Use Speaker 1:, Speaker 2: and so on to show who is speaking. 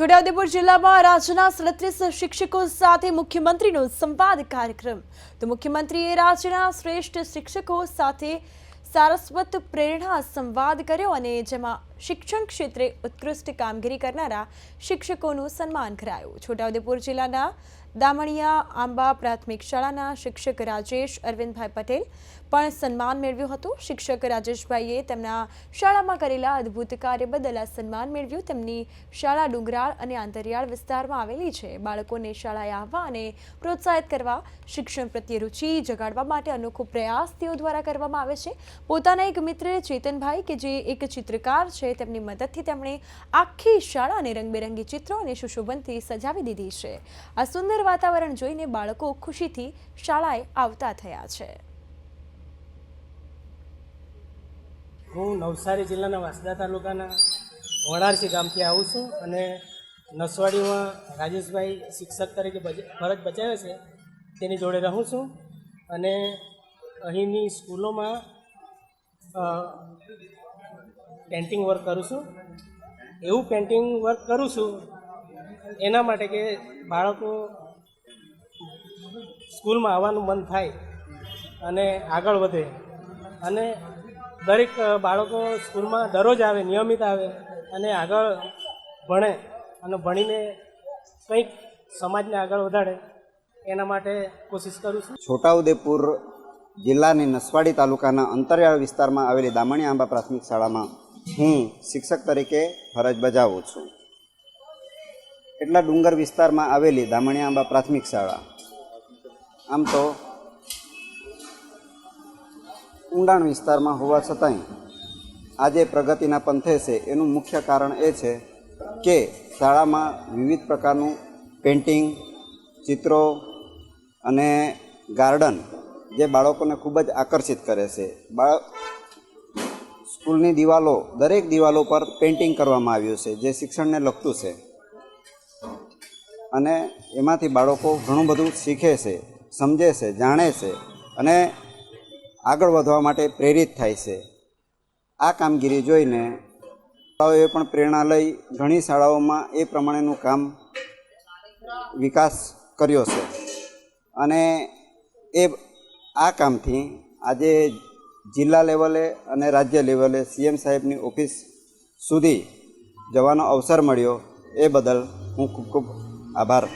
Speaker 1: છોટાઉદેપુર જિલ્લામાં રાજ્યના સડત્રીસ શિક્ષકો સાથે મુખ્યમંત્રીનો સંવાદ કાર્યક્રમ. તો મુખ્યમંત્રીએ રાજ્યના શ્રેષ્ઠ શિક્ષકો સાથે સારસ્વત પ્રેરણા સંવાદ કર્યો અને જેમાં શિક્ષણ ક્ષેત્રે ઉત્કૃષ્ટ કામગીરી કરનારા શિક્ષકોનું સન્માન કરાયું. છોટાઉદેપુર જિલ્લાના દામણિયા આંબા પ્રાથમિક શાળાના શિક્ષક રાજેશ અરવિંદભાઈ પટેલ પણ સન્માન મેળવ્યું હતું. શિક્ષક રાજેશભાઈએ તેમના શાળામાં કરેલા અદ્ભુત કાર્ય બદલ આ સન્માન મેળવ્યું. તેમની શાળા ડુંગરાળ અને આંતરિયાળ વિસ્તારમાં આવેલી છે. બાળકોને શાળાએ આવવા અને પ્રોત્સાહિત કરવા, શિક્ષણ પ્રત્યે રુચિ જગાડવા માટે અનોખો પ્રયાસ તેઓ દ્વારા કરવામાં આવે છે. પોતાના એક મિત્ર ચેતનભાઈ કે જે એક ચિત્રકાર છે તેમની મદદથી તેમણે આખી શાળાને રંગબેરંગી ચિત્રો અને સુશોભનથી સજાવી દીધી છે. આ સુંદર વાતાવરણ જોઈને બાળકો ખુશીથી શાળાએ આવતા થયા છે.
Speaker 2: હું નવસારી જિલ્લાના વાસદા તાલુકાના વણારસી ગામથી આવું છું અને નસવાડીમાં રાજેશભાઈ શિક્ષક તરીકે ફરજ બજાવે છે, તેની જોડે રહું છું. અને અહીંની સ્કૂલોમાં પેન્ટિંગ વર્ક કરું છું. એવું પેન્ટિંગ વર્ક કરું છું એના માટે કે બાળકો સ્કૂલમાં આવવાનું મન થાય અને આગળ વધે. અને દરેક બાળકો સ્કૂલમાં દરરોજ આવે, નિયમિત આવે અને આગળ ભણે અને ભણીને કંઈક સમાજને આગળ વધારે એના માટે કોશિશ કરું છું.
Speaker 3: છોટાઉદેપુર જિલ્લાની નસવાડી તાલુકાના અંતરિયાળ વિસ્તારમાં આવેલી દામણી આંબા પ્રાથમિક શાળામાં હું શિક્ષક તરીકે ફરજ બજાવું છું. એટલા ડુંગર વિસ્તારમાં આવેલી દામણી આંબા પ્રાથમિક શાળા. આમ તો ઊંડાણ વિસ્તારમાં હોવા છતાંય આજે પ્રગતિના પંથે છે એનું મુખ્ય કારણ એ છે કે શાળામાં વિવિધ પ્રકારનું પેઇન્ટિંગ, ચિત્રો અને ગાર્ડન જે બાળકોને ખૂબ જ આકર્ષિત કરે છે. બાળક સ્કૂલની દિવાલો, દરેક દિવાલો પર પેઇન્ટિંગ કરવામાં આવ્યું છે, જે શિક્ષણને લગતું છે. અને એમાંથી બાળકો ઘણું બધું શીખે છે, સમજે છે, જાણે છે અને આગળ વધવા માટે પ્રેરિત થાય છે. આ કામગીરી જોઈને શાળાઓએ પણ પ્રેરણા લઈ ઘણી શાળાઓમાં એ પ્રમાણેનું કામ વિકાસ કર્યો છે. અને એ આ કામથી આજે જિલ્લા લેવલે અને રાજ્ય લેવલે સીએમ સાહેબની ઓફિસ સુધી જવાનો અવસર મળ્યો. એ બદલ હું ખૂબ ખૂબ આભાર.